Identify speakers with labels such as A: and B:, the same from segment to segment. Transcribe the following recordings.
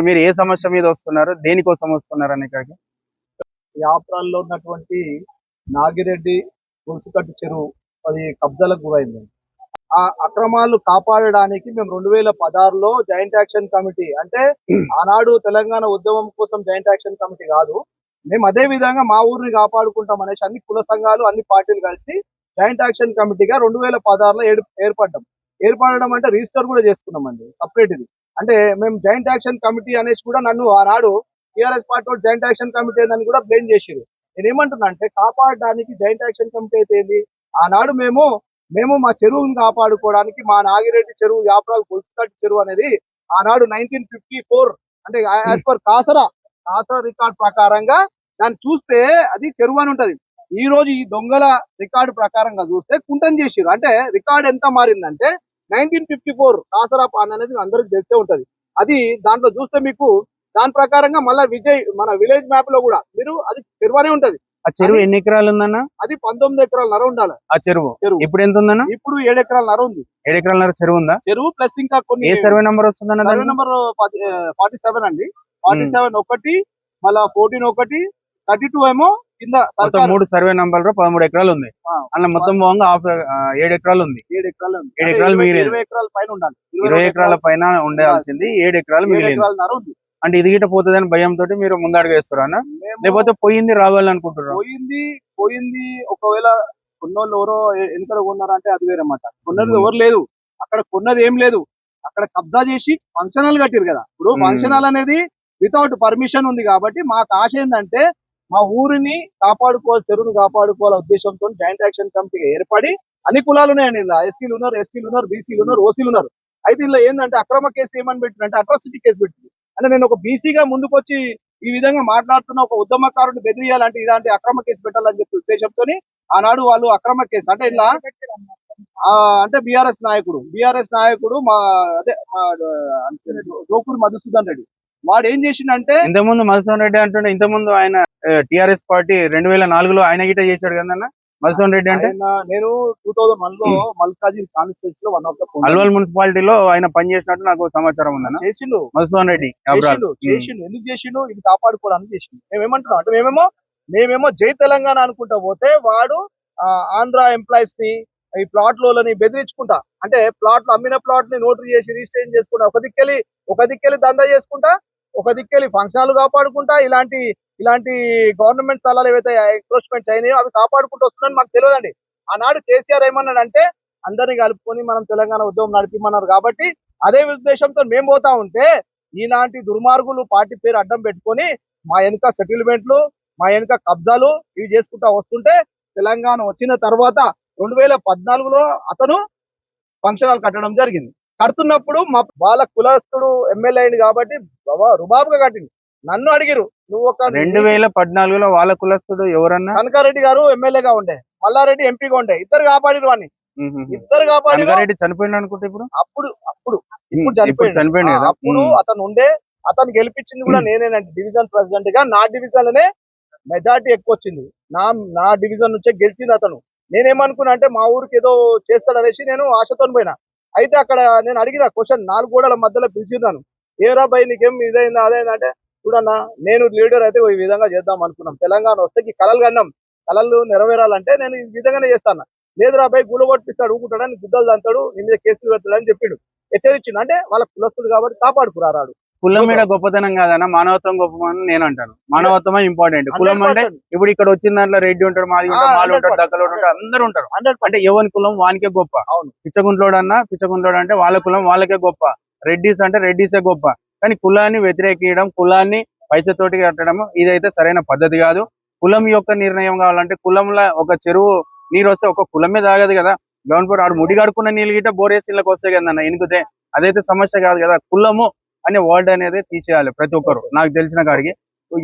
A: మరి మీరు ఏ సమస్య మీద వస్తున్నారు? దేనికోసం వస్తున్నారు అని ఇక్కడికి
B: యాప్రాల్లో ఉన్నటువంటి నాగిరెడ్డి పులుసుకట్టు చెరువు అది కబ్జాలకు గురైంది. ఆ అక్రమాలు కాపాడడానికి మేము రెండు వేల పదహారులో జాయింట్ యాక్షన్ కమిటీ అంటే ఆనాడు తెలంగాణ ఉద్యమం కోసం జాయింట్ యాక్షన్ కమిటీ కాదు మేము అదే విధంగా మా ఊరిని కాపాడుకుంటాం అనేసి అన్ని కుల సంఘాలు అన్ని పార్టీలు కలిసి జాయింట్ యాక్షన్ కమిటీగా రెండు వేల పదహారులో ఏర్పడ్డాం. ఏర్పడడం అంటే రిజిస్టర్ కూడా చేసుకున్నామండి సపరేట్ ఇది. అంటే మేము జాయింట్ యాక్షన్ కమిటీ అనేసి కూడా నన్ను ఆనాడు TRS party joint action committee అని కూడా బ్లేమ్ చేసిరు నేను ఏమంటున్నా అంటే కాపాడడానికి జాయింట్ యాక్షన్ కమిటీ అయితే ఏంది? ఆనాడు మేము మేము మా చెరువుని కాపాడుకోవడానికి మా నాగిరెడ్డి చెరువు యాప్రాల్ పుల్స్కట్ చెరువు అనేది ఆనాడు నైన్టీన్ ఫిఫ్టీ ఫోర్ అంటే యాజ్ పర్ కాసరా కాసరా రికార్డ్ ప్రకారంగా దాన్ని చూస్తే అది చెరువు అని ఉంటది. ఈ రోజు ఈ దొంగల రికార్డు ప్రకారంగా చూస్తే కుంటం చేసిరు అంటే రికార్డ్ ఎంత మారిందంటే నైన్టీన్ ఫిఫ్టీ ఫోర్ కాసరా పాన్ అనేది అందరికి తెలిసే ఉంటది. అది దాంట్లో చూస్తే మీకు దాని ప్రకారంగా మళ్ళా విజయ్ మన విలేజ్ మ్యాప్లో కూడా మీరు అది చెరువనే ఉంటది.
A: ఆ చెరువు ఎన్ని ఎకరాలు ఉందన్న?
B: అది పంతొమ్మిది ఎకరాల నర ఉండాలి.
A: ఆ చెరువు.
B: చెరువు.
A: ఇప్పుడు ఎంత ఉందన్న?
B: ఇప్పుడు ఏడు ఎకరాల నర ఉంది.
A: ఏడు ఎకరాల చెరువు ఉందా?
B: చెరువు ప్లస్ ఇంకా కొన్ని
A: ఏ సర్వే నంబర్ వస్తుందన్న
B: సర్వే? నెంబర్ ఫార్టీ సెవెన్ అండి. ఫార్టీ సెవెన్ ఒకటి మళ్ళా ఫోర్టీన్ ఒకటి థర్టీ టూ ఏమో కింద
A: మూడు సర్వే నంబర్ పదమూడు ఎకరాలు ఉంది. అలా మొత్తం పోగా హాఫ్ ఏడు ఎకరాలు ఉంది.
B: ఏడు ఎకరాలు.
A: ఏడు ఎకరాలు
B: ఇరవై-
A: మిగిలింది.
B: ఇరవై ఎకరాల పైన ఉండాలి.
A: ఇరవై ఎకరాల పైన ఉండాల్సింది ఏడు ఎకరాలు మిగిలింది. అంటే ఇది గిట్ట పోతుందని భయంతో మీరు ముందడుగు వేస్తారు అన్న? లేకపోతే పోయింది రావాలనుకుంటున్నారు?
B: పోయింది పోయింది ఒకవేళ కొన్నోళ్ళు ఎవరో ఎన్నికల కొన్నారంటే అది వేరే మాట. కొన్నది. ఎవరు లేదు. అక్కడ కొన్నది ఏం లేదు. అక్కడ కబ్జా చేసి ఫంక్షన్ హాల్ కట్టిరు కదా. ఇప్పుడు. ఫంక్షన్ హాల్ అనేది వితౌట్ పర్మిషన్ ఉంది కాబట్టి మాకు ఆశ ఏంటంటే మా ఊరిని కాపాడుకోవాలి చెరువును కాపాడుకోవాల ఉద్దేశంతో జాయింట్ యాక్షన్ కమిటీ ఏర్పడి అన్ని కులాలు ఉన్నాయండి ఇలా ఎస్సీలు ఉన్నారు ఎస్టీలు ఉన్నారు బీసీలు ఉన్నారు ఓసీలు ఉన్నారు. అయితే ఇలా ఏంటంటే అక్రమ కేసు ఏమని పెట్టిందంటే అట్రాసిటీ కేసు పెట్టింది. అంటే నేను ఒక బీసీగా ముందుకొచ్చి ఈ విధంగా మాట్లాడుతున్న ఒక ఉద్యమకారుని బెదిరియాలంటే ఇలాంటి అక్రమ కేసు పెట్టాలని చెప్పి ఉద్దేశంతో ఆనాడు వాళ్ళు అక్రమ కేసు అంటే ఇలా ఆ, అంటే బీఆర్ఎస్ నాయకుడు బీఆర్ఎస్ నాయకుడు మా అదే డోకూరు మధుసూదన్ రెడ్డి. వాడు ఏం చేసిండంటే
A: ఇంతకుముందు మధుసూదన్ రెడ్డి అంటుండే ఇంతకుముందు ఆయన టిఆర్ఎస్ పార్టీ రెండు వేల నాలుగులో ఆయన గిట్ట చేశాడు కదన్న? మధుసూదన్ రెడ్డి అంటే?
B: నేను టూ థౌసండ్ వన్లో మల్కాజీ కాన్స్టిట్యూన్సీ లో వన్ ఆఫ్ ద
A: అల్వాల్ మున్సిపాలిటీలో ఆయన పనిచేసినట్టు నాకు సమాచారం ఉందన్న.
B: చేసిండు.
A: మధుసూదన్ రెడ్డి.
B: చేసిండు ఎందుకు చేసిండు? ఇది కాపాడుకోవడానికి చేసిండు. మేము ఏమంటున్నాం అంటే మేమేమో మేమేమో జై తెలంగాణ అనుకుంటా పోతే వాడు ఆ, ఆంధ్ర ఎంప్లాయీస్ని ఈ ప్లాట్లోని బెదిరించుకుంటా. అంటే ప్లాట్ అమ్మిన ప్లాట్ని నోటరీ చేసి రిజిస్ట్రేషన్ చేసుకుంటా ఒక దిక్కెళ్ళి ఒక దిక్కెళ్ళి దందా చేసుకుంటా ఒక దిక్కెళ్ళి ఫంక్షన్లు కాపాడుకుంటా ఇలాంటి ఇలాంటి గవర్నమెంట్ స్థలాలు ఏవైతే ఎంక్రోచ్మెంట్స్ అయినాయో అవి కాపాడుకుంటూ వస్తుందని మాకు తెలియదండి. ఆనాడు కేసీఆర్ ఏమన్నాడంటే అందరినీ కలుపుకొని మనం తెలంగాణ ఉద్యమం నడిపిమన్నారు కాబట్టి అదే ఉద్దేశంతో మేము పోతా ఉంటే ఇలాంటి దుర్మార్గులు పార్టీ పేరు అడ్డం పెట్టుకొని మా వెనుక సెటిల్మెంట్లు మా వెనుక కబ్జాలు ఇవి చేసుకుంటా వస్తుంటే తెలంగాణ వచ్చిన తర్వాత రెండు వేల పద్నాలుగులో అతను ఫంక్షన్ హాల్ కట్టడం జరిగింది. కడుతున్నప్పుడు మా వాళ్ళ కులస్తుడు ఎమ్మెల్యే అయింది కాబట్టి బాబా రుబాబుగా కట్టింది నన్ను అడిగిరు నువ్వు ఒక
A: రెండు వేల పద్నాలుగులో వాళ్ళ కులస్తుడు ఎవరన్నా?
B: కనకారెడ్డి గారు ఎమ్మెల్యేగా ఉండే మల్లారెడ్డి ఎంపీగా ఉండే ఇద్దరు కాపాడిరు వాడిని
A: మ్మ్.
B: ఇద్దరు
A: కనకారెడ్డి చనిపోయింది అనుకుంటే ఇప్పుడు?
B: అప్పుడు అప్పుడు ఇప్పుడు.
A: చనిపోయింది
B: అప్పుడు. అతను ఉండే అతను గెలిపించింది కూడా నేనేనండి డివిజన్ ప్రెసిడెంట్గా నా డివిజన్లోనే మెజార్టీ ఎక్కువ వచ్చింది నా నా డివిజన్ నుంచే గెలిచింది అతను. నేనేమనుకున్నా అంటే మా ఊరికి ఏదో చేస్తాడనేసి నేను ఆశతో పోయినా. అయితే అక్కడ నేను అడిగిన క్వశ్చన్ నాలుగు గోడల మధ్యలో పిలిచిన్నాను ఏరా బై నీకేం ఇదైందా అదైందా అంటే చూడన్నా నేను లీడర్ అయితే ఈ విధంగా చేద్దాం అనుకున్నాం. తెలంగాణ వస్తే ఈ కళలు కన్నాం. కళలు నెరవేరాలంటే నేను ఈ విధంగానే చేస్తాను లేదురా బై గుల కొట్టిస్తాడు ఊకుంటాడని గుద్దలు తంతాడు నీ మీద కేసులు పెడతాడని చెప్పిండు. హెచ్చరించిండు. అంటే వాళ్ళ కులస్తుడు కాబట్టి కాపాడుకురారాడు
A: కులం మీద గొప్పతనం కాదన్న మానవత్వం గొప్పతనం నేను అంటాను. మానవత్వమే ఇంపార్టెంట్ కులం అంటే ఇప్పుడు ఇక్కడ వచ్చిన దాంట్లో రెడ్డి ఉంటాడు మాది ఉంటాడు మాలు ఉంటాడు
B: 100%.
A: దక్కలోడు ఉంటాడు అందరూ ఉంటారు. అంటే ఎవరి కులం వానికే గొప్ప?
B: అవును.
A: పిచ్చగుంట్లోడు అన్న పిచ్చగుంట్లోడు అంటే వాళ్ళ కులం వాళ్ళకే గొప్ప. రెడ్డిస్ అంటే రెడ్డిసే గొప్ప. కానీ కులాన్ని వ్యతిరేకించడం కులాన్ని పైసతోటి కట్టడం ఇదైతే సరైన పద్ధతి కాదు. కులం యొక్క నిర్ణయం కావాలంటే కులంలో ఒక చెరువు నీరు వస్తే ఒక కులమే తాగదు కదా. గవర్నమెంట్ ఆడు ముడి కడుకున్న నీళ్ళు గిట్ట బోరేసిన్లకు వస్తాయి కదా అన్న ఎనుకుతే అదైతే సమస్య కాదు కదా. కులము అనే వర్డ్ అనేది తీసేయాలి ప్రతి ఒక్కరు. నాకు తెలిసిన కాడికి.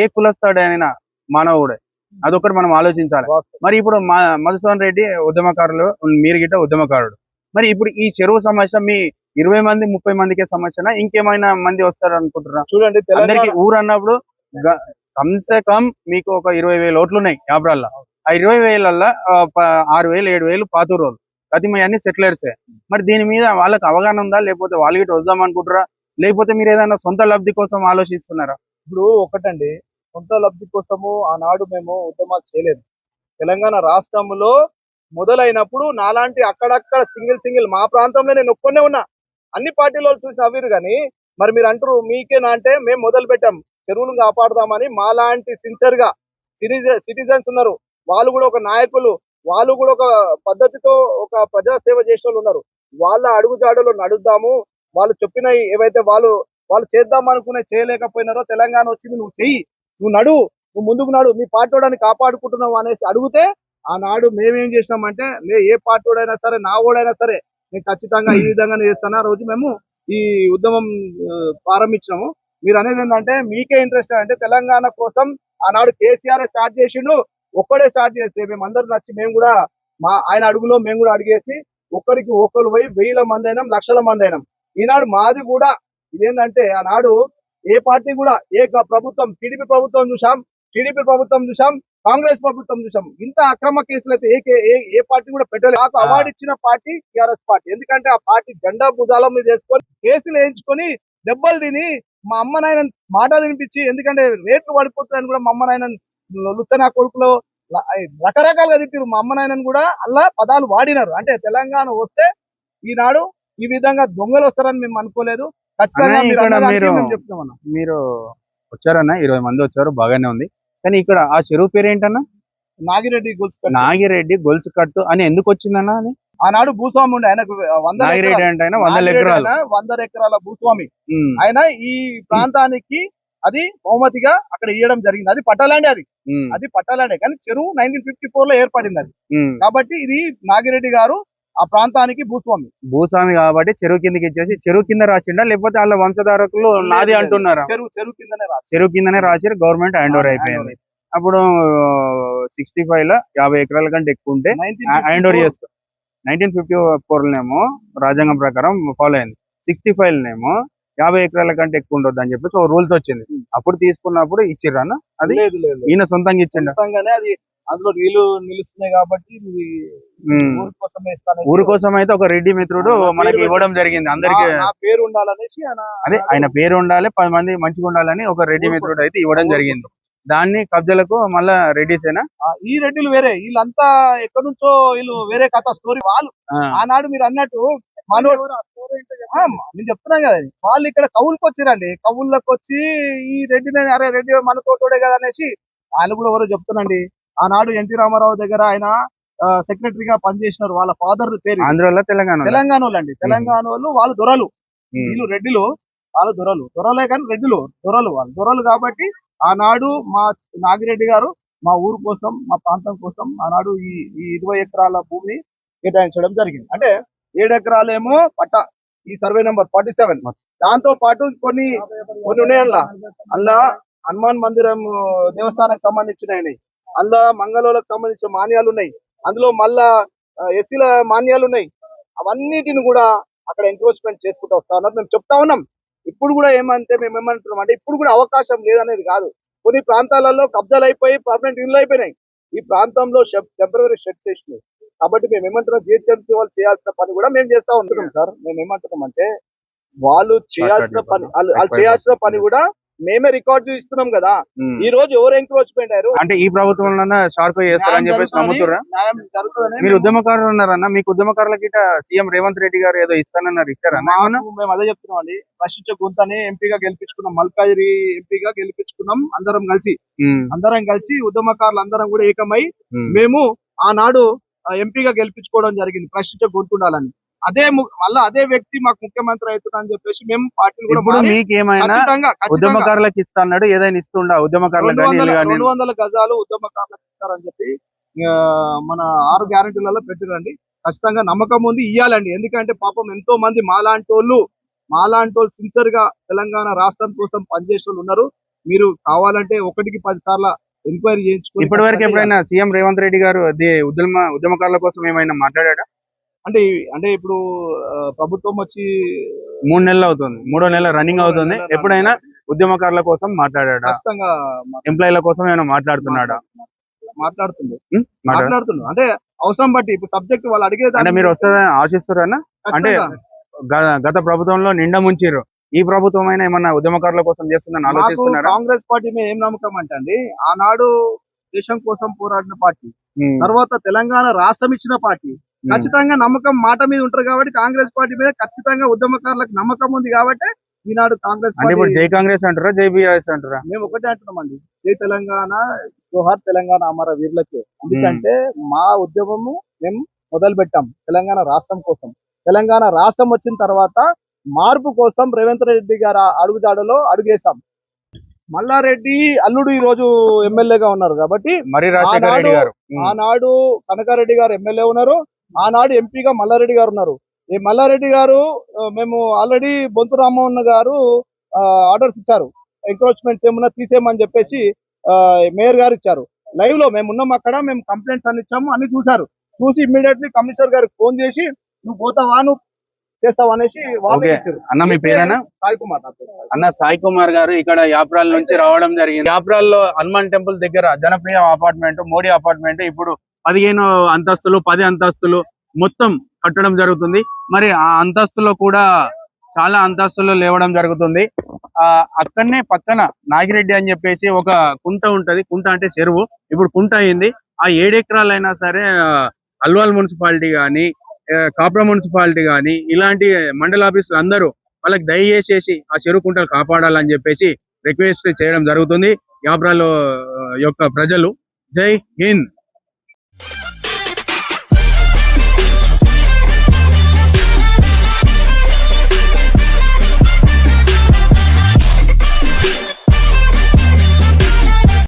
A: ఏ కులస్తాడైనా మానవుడే. అదొకటి మనం ఆలోచించాలి. మరి ఇప్పుడు మా మధుసూదన్ రెడ్డి ఉద్యమకారులు మీరు గిట్ట ఉద్యమకారుడు. మరి ఇప్పుడు ఈ చెరువు సమస్య మీ ఇరవై మంది ముప్పై మందికే సమస్యనా? ఇంకేమైనా మంది వస్తారు అనుకుంటున్నా
B: చూడండి
A: అందరికి ఊరు అన్నప్పుడు కమ్సే కమ్ మీకు ఒక ఇరవై వేల ఓట్లు ఉన్నాయి యాబ్రాల్లో ఆ ఇరవై వేలల్లో ఆరు వేలు ఏడు వేలు పాతూరు వాళ్ళు అన్ని సెటిలర్సే. మరి దీని మీద వాళ్ళకి అవగాహన ఉందా? లేకపోతే వాళ్ళు గిట్ట వద్దాం అనుకుంటారా లేకపోతే మీరు ఏదైనా సొంత లబ్ధి కోసం ఆలోచిస్తున్నారా?
B: ఇప్పుడు ఒకటండి సొంత లబ్ధి కోసము ఆనాడు మేము ఉద్యమాలు చేయలేదు. తెలంగాణ రాష్ట్రంలో మొదలైనప్పుడు నాలాంటి అక్కడక్కడ సింగిల్ సింగిల్ మా ప్రాంతంలో నేను ఒక్కనే ఉన్నా అన్ని పార్టీలో చూసి నవ్విరు కానీ మరి మీరు అంటారు మీకేనా అంటే మేము మొదలు పెట్టాం చెరువులు కాపాడదామని మాలాంటి సిన్సియర్గా సిటిజన్స్ ఉన్నారు. వాళ్ళు కూడా ఒక నాయకులు వాళ్ళు కూడా ఒక పద్ధతితో ఒక ప్రజా సేవ చేసే వాళ్ళు ఉన్నారు. వాళ్ళ అడుగుజాడలో నడుద్దాము వాళ్ళు చెప్పిన ఏవైతే వాళ్ళు వాళ్ళు చేద్దాం అనుకునే చేయలేకపోయినారో తెలంగాణ వచ్చింది నువ్వు చెయ్యి. నువ్వు నడు నువ్వు ముందుకు నడు మీ పార్టీ కాపాడుకుంటున్నావు అనేసి అడిగితే ఆనాడు మేమేం చేసినామంటే లే ఏ పార్టీడైనా సరే నా ఓడైనా సరే నేను ఖచ్చితంగా ఈ విధంగా చేస్తాను. రోజు మేము ఈ ఉద్యమం ప్రారంభించినాము. మీరు అనేది ఏంటంటే మీకే ఇంట్రెస్ట్ అంటే తెలంగాణ కోసం ఆనాడు కేసీఆర్ స్టార్ట్ చేసిండు ఒక్కడే స్టార్ట్ చేస్తే మేము అందరు నచ్చి మేము కూడా మా ఆయన అడుగులో మేము కూడా అడిగేసి ఒక్కరికి ఒక్కరు పోయి వేల మంది అయినాం లక్షల మంది అయినాం. ఈనాడు మాది కూడా ఇదేంటంటే ఆనాడు ఏ పార్టీ కూడా ఏ ప్రభుత్వం టీడీపీ ప్రభుత్వం చూసాం టీడీపీ ప్రభుత్వం చూసాం కాంగ్రెస్ ప్రభుత్వం చూసాం ఇంత అక్రమ కేసులు అయితే ఏ ఏ- పార్టీ కూడా పెట్టలేదు నాకు. అవార్డు ఇచ్చిన పార్టీ టిఆర్ఎస్ పార్టీ. ఎందుకంటే ఆ పార్టీ జెండా భుజాల మీద వేసుకొని కేసులు వేయించుకొని దెబ్బలు తిని మా అమ్మ నాయన మాటలు వినిపించి ఎందుకంటే రేట్లు పడిపోతున్నాయని కూడా మా అమ్మ నాయన లుచ్చన కొడుకులో రకరకాలుగా తిప్పారు మా అమ్మ నాయనని కూడా అలా పదాలు వాడినారు. అంటే తెలంగాణ వస్తే ఈనాడు ఈ విధంగా దొంగలు వస్తారని మేము అనుకోలేదు. ఖచ్చితంగా మీరు
A: మీరు- వచ్చారన్న ఇరవై మంది వచ్చారు బాగానే ఉంది. కానీ ఇక్కడ ఆ చెరువు పేరు ఏంటన్నా
B: నాగిరెడ్డి గొలుసు.
A: నాగిరెడ్డి గొలుసు కట్టు అని ఎందుకు వచ్చిందన్న అది?
B: ఆనాడు భూస్వామి ఉండే ఆయనకు వంద
A: నాగిరెడ్డి అంటే ఆయన వందల ఎకరాలు.
B: వంద ఎకరాల భూస్వామి. ఆయన ఈ ప్రాంతానికి అది బహుమతిగా అక్కడ ఇవ్వడం జరిగింది. అది పట్టాలండే అది. అది పట్టాలండే. కానీ చెరువు నైన్టీన్ ఫిఫ్టీ ఫోర్లో ఏర్పడింది అది. కాబట్టి ఇది నాగిరెడ్డి గారు ఆ ప్రాంతానికి భూస్వామి.
A: భూస్వామి కాబట్టి చెరువు కిందకి ఇచ్చేసి చెరువు కింద రాసిండా? లేకపోతే వాళ్ళ వంశధారకులు నాది. అంటున్నారా?
B: చెరువు చెరువు కిందనే రాదు
A: చెరువు కిందనే రాసి గవర్నమెంట్ హ్యాండ్ ఓవర్ అయిపోయింది. అప్పుడు సిక్స్టీ ఫైవ్లో యాభై ఎకరాల కంటే ఎక్కువ ఉంటే హ్యాండ్ ఓవర్ చేసుకో. నైన్టీన్ ఫిఫ్టీ ఫోర్ నేమో రాజ్యాంగం ప్రకారం ఫాలో అయింది. సిక్స్టీ ఫైవ్ నేమో యాభై ఎకరాల కంటే ఎక్కువ ఉండొద్దు అని చెప్పేసి ఒక రూల్స్ వచ్చింది. అప్పుడు తీసుకున్నప్పుడు ఇచ్చిర్రు అన్న? అది ఈయన సొంతంగా ఇచ్చిండ?
B: అందులో నీళ్ళు నిలుస్తున్నాయి కాబట్టి. ఊరి కోసం ఇస్తానని
A: ఊరు కోసం అయితే ఒక రెడ్డి మిత్రుడు మనకి ఇవ్వడం జరిగింది. అందరికి
B: పేరు ఉండాలనేసి ఆయన
A: అదే ఆయన పేరు ఉండాలి పది మంది మంచిగా ఉండాలని ఒక రెడ్డి మిత్రుడు అయితే ఇవ్వడం జరిగింది. దాన్ని కబ్జాలకు మళ్ళా రెడ్డిసేనా
B: ఆ, ఈ రెడ్డిలు వేరే. వీళ్ళంతా ఎక్కడి నుంచో వీళ్ళు వేరే కథ స్టోరీ వాళ్ళు. ఆనాడు మీరు అన్నట్టు మనోడు నేను చెప్తున్నాను కదా వాళ్ళు ఇక్కడ కవులకు వచ్చిరండి. కవుల్లోకి వచ్చి ఈ రెడ్డిని అరే రెడ్డి మన తోటోడే కదా అనేసి వాళ్ళు కూడా ఎవరో చెప్తున్నాండి ఆనాడు ఎన్టీ రామారావు దగ్గర ఆయన సెక్రటరీగా పనిచేసినారు. వాళ్ళ ఫాదర్ పేరు.
A: ఆంధ్రలో తెలంగాణ
B: తెలంగాణ వాళ్ళు అండి తెలంగాణ వాళ్ళు వాళ్ళు దొరలు. వీళ్ళు రెడ్డిలు వాళ్ళు దొరలు. దొరలే కానీ రెడ్డిలు దొరలు వాళ్ళు. దొరలు కాబట్టి ఆనాడు మా నాగిరెడ్డి గారు మా ఊరు కోసం మా ప్రాంతం కోసం ఆనాడు ఈ ఈ ఇరవై ఎకరాల భూమిని కేటాయించడం జరిగింది. అంటే ఏడు ఎకరాలేమో పట్ట ఈ సర్వే నెంబర్ ఫార్టీ సెవెన్ దాంతో పాటు కొన్ని కొన్ని ఉన్నాయి అందులో హనుమాన్ మందిరం దేవస్థానానికి సంబంధించినవి. అందులో మంగళూరులకు సంబంధించిన మాన్యాలు ఉన్నాయి అందులో మళ్ళా ఎస్సీల మాన్యాలు ఉన్నాయి అవన్నిటిని కూడా అక్కడ ఎంక్రోచ్మెంట్ చేసుకుంటూ వస్తా ఉన్నారు. మేము చెప్తా ఉన్నాం. ఇప్పుడు కూడా ఏమంటే మేము ఏమంటున్నాం అంటే ఇప్పుడు కూడా అవకాశం లేదనేది కాదు. కొన్ని ప్రాంతాలలో కబ్జాలు అయిపోయి పర్మనెంట్ ఇల్లు అయిపోయినాయి. ఈ ప్రాంతంలో టెంపరీ షెడ్ చేసినాయి కాబట్టి మేము ఏమంటున్నాం జిహెచ్ఎంసీ వాళ్ళు చేయాల్సిన పని కూడా మేము చేస్తా ఉంటున్నాం సార్? మేము ఏమంటున్నాం అంటే వాళ్ళు చేయాల్సిన పని వాళ్ళు చేయాల్సిన పని కూడా మేమే రికార్డు ఇస్తున్నాం కదా. ఈ రోజు ఎవరు ఎంక్రోచ్మెంట్ అయ్యారు
A: అంటే ఈ ప్రభుత్వంలో షార్ప్ చేస్తారని చెప్పేసి నమ్ముతురా
B: జరుగుతుందని
A: మీరు ఉద్యమకారులు ఉన్నారన్న మీకు ఉద్యమకారుల గిట సీఎం రేవంత్ రెడ్డి గారు ఏదో ఇస్తానన్నారు ఇచ్చారన్న
B: మేము అదే చెప్తున్నాం అండి ప్రశ్నించే గుంతని ఎంపీగా గెలిపించుకున్నాం మల్కాజిరి ఎంపీగా గెలిపించుకున్నాం అందరం కలిసి. అందరం కలిసి ఉద్యమకారులు అందరం కూడా ఏకమై. మేము. ఆనాడు ఎంపీగా గెలిపించుకోవడం జరిగింది. ప్రశ్నించే గొంతు ఉండాలని. అదే మళ్ళా అదే వ్యక్తి మాకు ముఖ్యమంత్రి అవుతున్నా అని చెప్పేసి మేము పార్టీలు కూడా
A: ఇప్పుడు
B: మారి
A: మీకు ఏమైనా
B: ఖచ్చితంగా ఖచ్చితంగా.
A: ఉద్యమకారులకు ఇస్తా అన్నాడు ఏదైనా ఇస్తుండా? ఉద్యమకారులకు
B: రెండు వందల గజాలు ఉద్యమకారులకు ఇస్తారని చెప్పి మన ఆరు గ్యారంటీలలో పెట్టిరండి. ఖచ్చితంగా నమ్మకం ఉంది ఇయ్యాలండి. ఎందుకంటే పాపం ఎంతో మంది మాలాంటి వాళ్ళు మాలాంటి వాళ్ళు సిన్సియర్గా తెలంగాణ రాష్ట్రం కోసం పనిచేసే వాళ్ళు ఉన్నారు. మీరు కావాలంటే ఒకటికి పది సార్లు ఎంక్వైరీ చేయించుకుని
A: ఇప్పటి వరకు ఎప్పుడైనా సీఎం రేవంత్ రెడ్డి గారు అది ఉద్యమ ఉద్యమకారుల కోసం ఏమైనా మాట్లాడా
B: అంటే అంటే ఇప్పుడు ప్రభుత్వం వచ్చి
A: మూడు నెలలు అవుతుంది. మూడో నెల రన్నింగ్ అవుతుంది. ఎప్పుడైనా ఉద్యమకారుల కోసం మాట్లాడా
B: ఖచ్చితంగా
A: ఎంప్లాయీల కోసం ఏమైనా మాట్లాడుతున్నాడా?
B: మాట్లాడుతుంది
A: ఉం? మాట్లాడ-
B: మాట్లాడుతున్నాడు అంటే అవసరం బట్టి ఇప్పుడు సబ్జెక్ట్ వాళ్ళు అడిగే
A: అంటే మీరు వస్తారని ఆశిస్తారన్నా అంటే గత ప్రభుత్వంలో నిండా ముంచిర్రు. ఈ ప్రభుత్వం అయినా ఏమన్నా ఉద్యమకారుల కోసం చేస్తుందని ఆలోచిస్తున్నారా?
B: కాంగ్రెస్ పార్టీ మీద ఏం నమ్మకం అంటే అండి ఆనాడు దేశం కోసం పోరాడిన పార్టీ. తర్వాత తెలంగాణ రాష్ట్రం ఇచ్చిన పార్టీ. ఖచ్చితంగా నమ్మకం మాట మీద ఉంటారు కాబట్టి కాంగ్రెస్ పార్టీ మీద ఖచ్చితంగా ఉద్యమకారులకు నమ్మకం ఉంది కాబట్టి ఈనాడు కాంగ్రెస్
A: ఇప్పుడు జై కాంగ్రెస్ అంటారా జై బీఆర్ఎస్ అంటారా
B: మేము ఒకటే అంటున్నామండి. జై తెలంగాణ జోహార్ తెలంగాణ అమర వీరులకే. ఎందుకంటే మా ఉద్యమము మేము మొదలు పెట్టాం తెలంగాణ రాష్ట్రం కోసం. తెలంగాణ రాష్ట్రం వచ్చిన తర్వాత మార్పు కోసం రేవంత్ రెడ్డి గారు అడుగుజాడలో అడుగేశాం. మల్లారెడ్డి అల్లుడు ఈ రోజు ఎమ్మెల్యేగా ఉన్నారు కాబట్టి
A: మరి రాజశేఖర రెడ్డి గారు.
B: ఆనాడు కనకారెడ్డి గారు ఎమ్మెల్యే ఉన్నారు. ఆనాడు ఎంపీగా మల్లారెడ్డి గారు ఉన్నారు. ఈ మల్లారెడ్డి గారు మేము ఆల్రెడీ బొంతు రామ్మోహన్ గారు ఆర్డర్స్ ఇచ్చారు. ఎంక్రోచ్మెంట్స్ ఏమన్నా తీసేయమని చెప్పేసి మేయర్ గారు ఇచ్చారు. లైవ్లో మేము ఉన్నాం అక్కడ మేము కంప్లైంట్స్ అన్ని ఇచ్చాము అన్ని చూసారు చూసి ఇమ్మీడియట్లీ కమిషనర్ గారికి ఫోన్ చేసి నువ్వు పోతావా? నువ్వు చేస్తావా అనేసి
A: అన్న మీ పేరేనా?
B: సాయి కుమార్.
A: అన్న సాయి కుమార్ గారు ఇక్కడ యాప్రాల్ నుంచి రావడం జరిగింది. యాప్రాల్లో హనుమాన్ టెంపుల్ దగ్గర జనప్రియ అపార్ట్మెంట్ మోడీ అపార్ట్మెంట్ ఇప్పుడు పదిహేను అంతస్తులు పది అంతస్తులు మొత్తం కట్టడం జరుగుతుంది. మరి ఆ అంతస్తులో కూడా చాలా అంతస్తులు లేవడం జరుగుతుంది. ఆ అక్కడనే పక్కన నాగిరెడ్డి అని చెప్పేసి ఒక కుంట ఉంటది. కుంట అంటే చెరువు. ఇప్పుడు కుంట అయింది. ఆ ఏడెకరాలైనా సరే అల్వాల్ మున్సిపాలిటీ గాని ఆ, కాప్రా మున్సిపాలిటీ గాని ఇలాంటి మండల ఆఫీసులు అందరూ వాళ్ళకి దయచేసి ఆ చెరువు కుంటలు కాపాడాలని చెప్పేసి రిక్వెస్ట్ చేయడం జరుగుతుంది. యాబ్రాలో యొక్క ప్రజలు. జై హింద్!